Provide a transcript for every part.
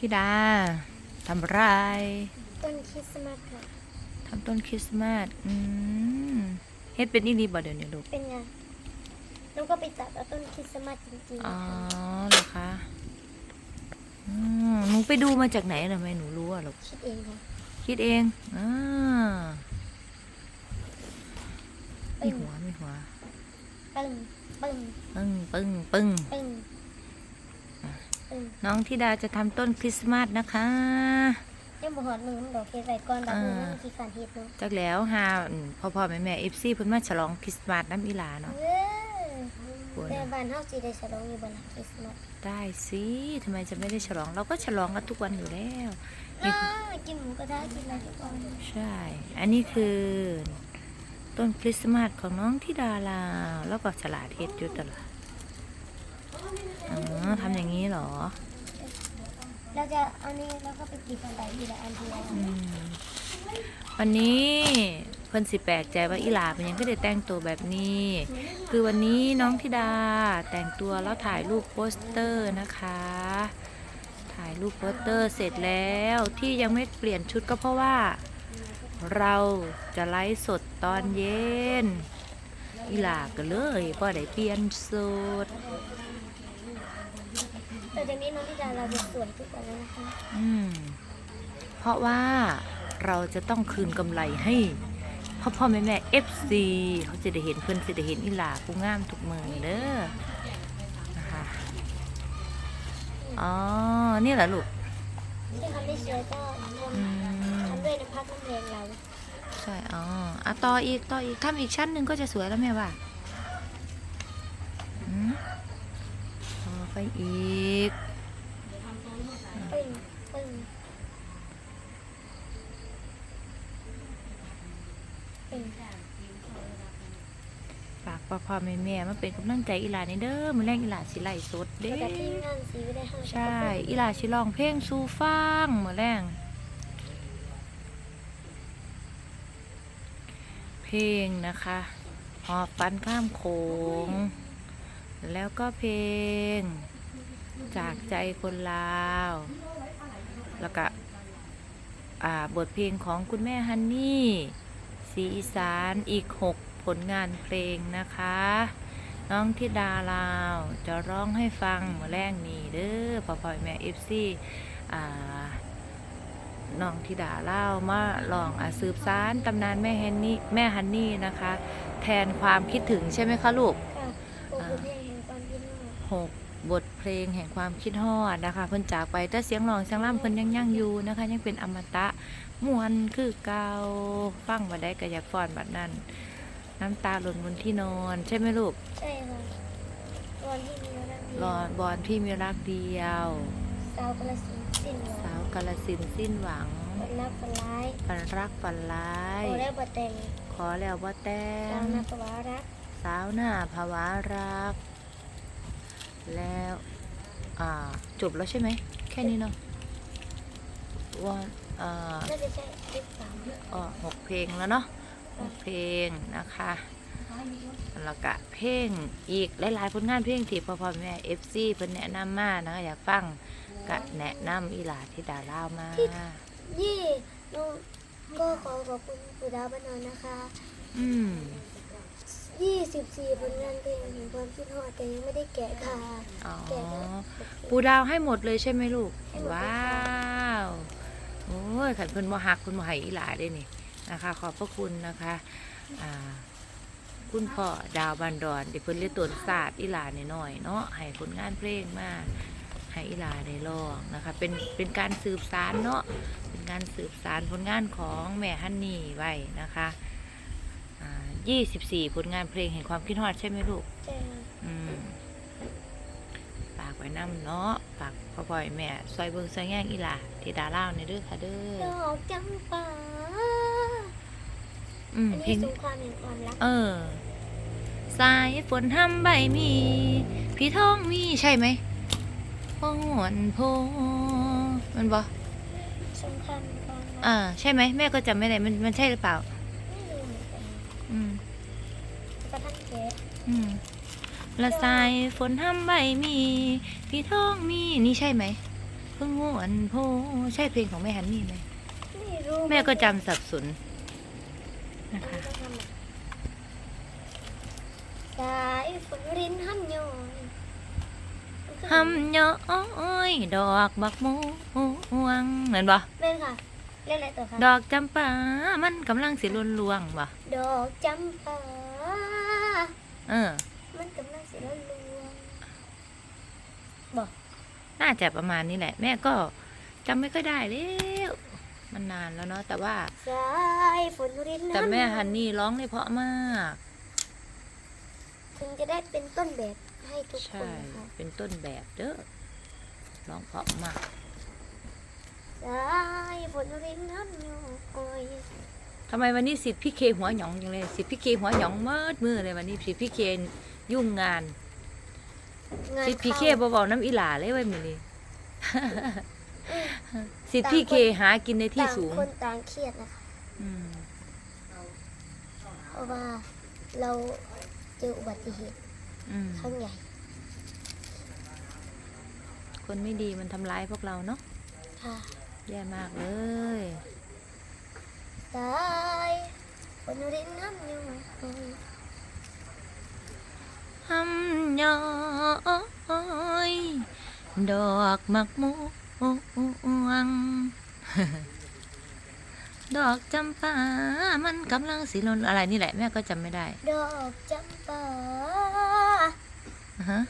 ธิดาทำอะไรต้นคริสต์มาสค่ะทำต้นคริสต์มาสอืมเฮ็ดเป็นอีหลีบ่เดี๋ยวนี้ลูกเป็นไงแล้วก็ไปตัดเอาต้นคริสต์มาสจริงอ๋อๆค่ะเหรอคะอืมหนูไปดูมาจากไหนทำไมหนูรู้อะลูกคิดเองค่ะคิดเองอ่าปึ้มีงหัวมีหัวปึ้งปึ้งปึ้งปึ้งปึ้งปึ้งปึ้ง น้องธิดาจะทำต้นคริสต์มาสนะคะยังบ่หอดมือมันดอกเฮ็ดไว้ก่อนดอกมือมันกี่ขันเฮ็ดเนาะจากแล้วหาอืมพ่อพ่อแม่แม่เอฟซีเพิ่นมาฉลองคริสต์มาสน้ำอีหลาเนาะเออปวดแต่บ้านเฮาสิได้ฉลองอยู่บ่ล่ะคริสต์มาสได้สิทำไมจะไม่ได้ฉลอง เราก็ฉลองกันทุกวันอยู่แล้วอ้ากินหมูกระทะกินอะไรทุกวันใช่ อันนี้คือต้นคริสต์มาสของน้องธิดาลาวแล้วก็ฉลาดเฮ็ดอยู่ตลอด อ๋อทำอย่างนี้เหรอ เราจะเอานี่แล้วก็ไปติดบันไดทีละอันทีละอันอืมวันนี้เพิ่นสิแปลกใจว่าอีหลาเป็นหยังก็ได้แต่งตัวแบบนี้ คือวันนี้น้องธิดาแต่งตัวแล้วถ่ายรูปโปสเตอร์นะคะ ถ่ายรูปโปสเตอร์เสร็จแล้วที่ยังไม่เปลี่ยนชุดก็เพราะว่า เราจะไลฟ์สดตอนเย็น อีหลาก็เลยพอได้เปลี่ยนสุดแต่ จากนี้น้องที่ดาเราจะสวยทุกวันแล้วนะคะอืมเพราะว่าเราจะต้องคืนกำไรให้พ่อพ่อแม่แม่เอฟซีเขาจะได้เห็นเพื่อนจะได้เห็นอีหลาผู้งามทุกมือเด้อนะคะอ๋อนี่เหรอลูกที่ทำได้สวยก็ทอืมำทำด้วยน้ำพักน้ำแรงเรา ใช่อ๋ออะต่ออีกต่ออีกทำอีกชั้นหนึ่งก็จะสวยแล้วแม่ว่าอืมต่ อไปอีก ฝากพ่อพ่อแม่แม่มาเป็นกำลังใจอีหลาในเด้อมือแรงอีหลาสิไล่สดเด้ใช่ อีหลาสิร้องเพลงสู่ฟังมือแรงเพลงนะคะหอบฟันข้ามโขงแล้วก็เพลง จากใจคนลาว แล้วก็บทเพลงของคุณแม่ฮันนี่สีอีสานอีกหกผลงานเพลงนะคะ น้องทิดาลาวจะร้องให้ฟังเมื่อแรกนี้เด้อพ่อพ่อแม่เอฟซีน้องทิดาลาวมาลองอสืบสารตำนานแม่ฮันนี่แม่ฮันนี่นะคะ แทนความคิดถึงใช่ไหมคะลูกหก บทเพลงแห่งความคิดฮอดนะคะเพิ่นจากไปแต่เสียงร้องเสียงร่ำเพิ่นยังยั่งอยู่นะคะ ยังเป็นอมตะมวนคือเก่าฟังมาได้ก็อยากฟ้อนบัดนั้น น้ำตาหล่นบนที่นอน ใช่ไหมลูกใช่ค่ะตอนที่มีเราดังรอนบอนพี่มีรักเดียว สาวกระสินธุ์สิ้นหวัสางวกาลสินธุ์สิ้นหวังคนรักคนร้ายฝันรักฝันร้าย โอ้ได้บ่แต่งขอแล้วว่าแต่สาวงนักวารัก สาวหน้าภาวะรัก แล้วอ่าจบแล้วใช่ไหม แค่นี้เนาะวันอ่าน่าจะใช่คลิปสามอ๋อหกเพลงแล้วเนาะหกเพลงนะคะแล้วก็เพลงอีกหลายๆผลงานเพลงที่พ่อพ่อแม่เอฟซีเพิ่นแนะนำมานะคะอยากฟังก็แนะนำอีหลาที่ดาล่าวมายี่น้องก็ขอขอบคุณปู่ดาวบ้านนอนนะคะ อืม 24 ผลงานเพลงของความคิดฮอดแต่ยังไม่ได้แกะค่ะ อ๋อ แกะแล้วปูดาวให้หมดเลยใช่ไหมลูก ให้หมดเลยว้าว โอ้ยขันเพิ่นบ่หักเพิ่นบ่ให้อีหลาได้นี่นะคะ ขอบพระคุณนะคะอ่าคุณพ่อดาวบันดอนที่เพิ่นเรียกตนศาสตร์อีหลาหน่อยๆเนาะให้ผลงานเพลงมาให้อีหลาได้ร้องนะคะ เป็นเป็นการสืบสารเนาะเป็นการสืบสารผลงานของแม่ฮันนี่ไว้นะคะ อ่า24ผลงานเพลงแห่งความคิดฮอดใช่ไหมลูกใช่ค่ะอืมฝากไว้น้ำเนาะฝากพ่อพ่อยแม่ซอยเบิงซอยแง่งอีหล่ะที่ดาเล่าวในเด้อค่ะเด้อดอกจำปาอืมอันเพลนี้ง สงครามแห่งความรักเออ สายฝนทำใบมี พี่ท้องมีใช่ไหมพงหวนโพมันบอสงครามแห่งความรักอ่าใช่ไหมแม่ก็จำไม่ได้มันมันใช่หรือเปล่า อืมกระทั่งแกะอืมละสายฝนทำใบมี พี่ท้องมีนี่ใช่ไหมพึ่งหวนโพใช่เพลงของแม่ฮันนี่ไหมไม่รู้แม่ก็จำสับสนนะอันคะนี้ต้องทำอะสายฝนรินห้ำย้อยมันคือหำย้อยดอกบักม่วงเหมือนบ่แม่นค่ะ เรียกอะไรต่อคะดอกจำปา มันกำลังสิลุนลวงบ่ดอกจำปา เออ มันกำลังสีละลวงบอกน่าจะประมาณนี้แหละ แม่ก็จำไม่ค่อยได้แล้วมันนานแล้วเนาะแต่ว่าสายฝนรินแต่แม่ฮันำนี่ร้องได้เพราะมาก ถึงจะได้เป็นต้นแบบให้ทุกคใช่นนะคะ เป็นต้นแบบเด้อร้องเพราะมาก สายฝนรินน้ำย้อยทำไมวันนี้สิทธิ์พี่เคหัวหยองจังเลยสิทธิ์พี่เคหัวหยองเมิดมือเลยวันนี้สิทธิ์พี่เคยุ่งงานงานสิทธิ์พี่เคเข้าเบาๆน้ำอีหลาเลยไว้ยมือนี้สิทธิ์พี่เคหากินในที่ต่างสูงคนต่างเครียดนะคะอืมเพราะว่าเราเจออุบัติเหตุอืมครั้งใหญ่ คนไม่ดีมันทำร้ายพวกเราเนาะค่ะ แย่มากเลยสายฝนรินน้ำย้อยหำย้อยดอกมักม่วง ดอกจำปา มันกำลังสีลนอะไรนี่แหละแม่ก็จำไม่ได้ ดอกจำปาอ่าฮะ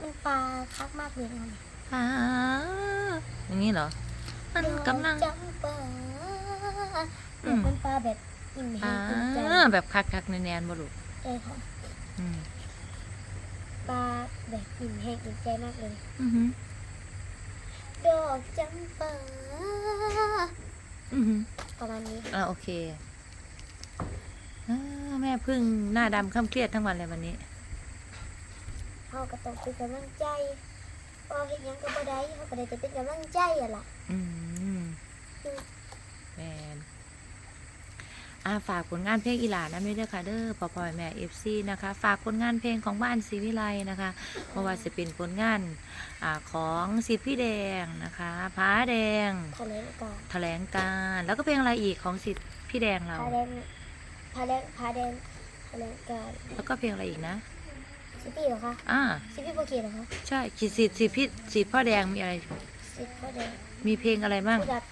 มันปลาคักมากเลยนะปาอย่างนี้เหรอ มันกำลังดอจำปาอืแบบมเป็นปลาแบบอิ่มแห้อ่างอิ่มใจแบบคักคักๆแนนๆบ่ลูกใช่ค่ะอืมปลาแบบอิ่มแห้งอิ่มใจมากเลย อือหือดอกจำปาอือหือ ประมาณนี้อ่าโอเคอ่าแม่พึ่งหน้าดำข้ามเครียดทั้งวันเลยวันนี้ เขาก็ต้องเป็นกำลังใจ พอเห็นยังก็บ่ได้เขาก็ได้จะเป็นกำลังใจอะล่ะอืมแมนอ่าฝากผลงานเพลงอีหลานะไม่ด้วยค่ะเด้อปอปอยแม่เอฟซีนะคะ ฝากผลงานเพลงของบ้านศรีวิไลนะคะเพราะว่าจะเป็นผลงานอ่าของสิทธิ์พี่แดงนะคะพ้าแดงทะเลกาแถลงการแล้วก็เพลงอะไรอีกของสิทธิ์พี่แดงเราพาแดงพาแดงพาแดงทะเลกาแล้วก็เพลงอะไรอีกนะ ซิปี้เหรอคะอ่าซิปี้โปเกตเหรอคะใช่สิทธิ์สิทธิ์สิทธิ์พี่สิทธิ์พ่อแดงมีอะไรซิปพ่อแดงมีเพลงอะไรบ้างชูดัด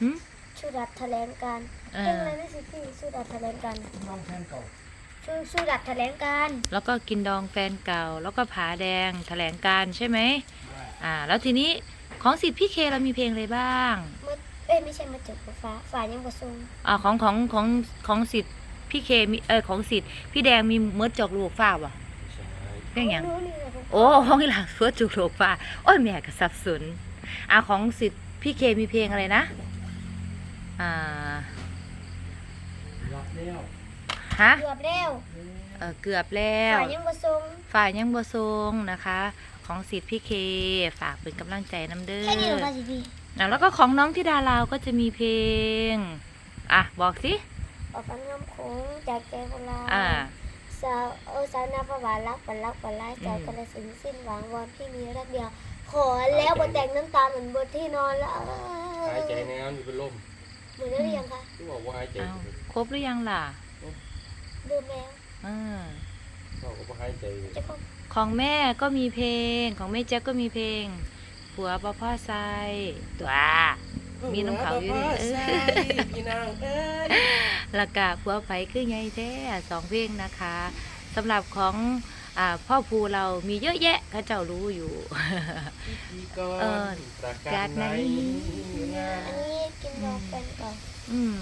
หึชูดัดแถลงการเอเพลงออะไรนะซิปี้ชูดัดแถลงการน้องแฟนเก่าชูชูดัดแถลงการแล้วก็กินดองแฟนเก่า แล้วก็ผาแดงแถลงการใช่ไหมอ่า แล้วทีนี้ของสิทธิ์พี่เคเรามีเพลงอะไรบ้างเมื่อเอ้ยไม่ใช่มาจบกับฟ้าฟ้ายังบ่ทรงอ่าของของของของสิทธิ์พี่เคมีเออของสิทธิ์พี่แดงมีเมื่อจอกลูกฟ้าบ่ะใช่ เพลงหยังรู้นี่เลยผมโอ้ห้องอีหลังเฟื่อจุกลูกฟ้าโอ้ยแม่ก็สับสนอ่าของสิทธิ์พี่เคมีเพลงอะไรนะอ่ารับแล้วฮะเกือบแล้วเออเกือบแล้วฟ้ายังบ่ทรงฝ่ายยังบัวทรงนะคะ ของสิทธิ์พี่เคฝากเป็นกำลังใจน้ำเด้อแค่นี้เหรอคะซิปี้อะแล้วก็ของน้องที่ดาลาวก็จะมีเพลง อะบอกสิออกฟันงามคงจากใจคนลาอ่า สาวโอสาวนาประวานรักฝันรักฝันร้ายจากอืมกระสินธุ์สิ้นหวังวอนพี่มีรักเดียว ขอแล้วบนแต่งน้ำตาเหมือนบนที่นอนแล้วหายใจในน้ำอยู่เป็นลมเหมือนได้หรือยังคะที่บอกว่าหายใจเอาครบหรือยังล่ะลืมแล้วอ่าบอกว่าหายใจจะคงของแม่ก็มีเพลงของแม่แจ๊กก็มีเพลงผัวปะพ่อไซตัว มีน้ำเขาอยู่ด้วยเออพี่นางเอ้ยแล้วก็ผัวไผคือไงแท้สองเพลงนะคะสำหรับของอ่าพ่อภูเรามีเยอะแยะเข้าเจ้ารู้อยู่พี่ก่อเออนประกาการรไหไหนนงาอันนนี้กินดอกเป็นก่อนอืม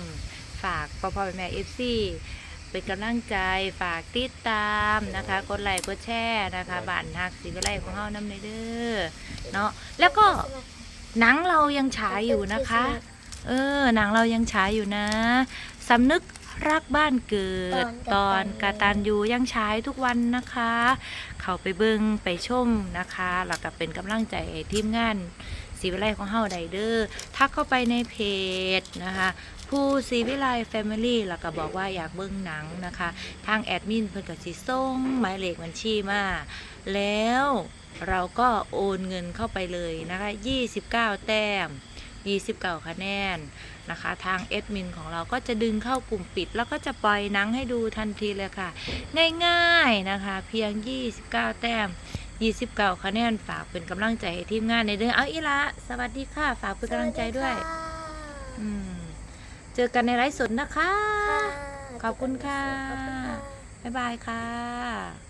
ฝากพ่อพ่อแม่เอฟซีเป็นกำลังใจฝากติดตามนะคะ กดไลค์กดแชร์นะคะบ้านฮักสีวิไลของเฮาน้ำในเด้อเนาะแล้วก็ หนังเรายังฉายอยู่นะคะ เออ หนังเรายังฉายอยู่นะสำนึกรักบ้านเกิดตอนกาตันยูยังฉายทุกวันนะคะ เข้าไปเบิงไปชมนะคะแล้วก็เป็นกำลังใจให้ทีมงานสีวิไลของเฮาไดเดอร์ทักเข้าไปในเพจนะคะ ผู้สีวิไลแฟมิลี่แล้วก็บอกว่าอยากเบิ่งหนังนะคะ ทางแอดมินเพิ่นก็สิส่งหมายเลขบัญชีมาแล้ว เราก็โอนเงินเข้าไปเลยนะคะ 29 แต้ม 29 คะแนนนะคะ ทางเอดมินของเราก็จะดึงเข้ากลุ่มปิด แล้วก็จะปล่อยหนังให้ดูทันทีเลยค่ะ ง่ายๆนะคะ เพียง 29 แต้ม 29 คะแนน ฝากเป็นกำลังใจให้ทีมงานในเรื่องเอาอีละสวัสดีค่ะ ฝากเป็นกำลังใจด้วยสสค่ะอืมเจอกันในไลฟ์สดนะคะค่ะขอบคุณค่ะขอบคุณค่ะ บ๊ายบายค่ะ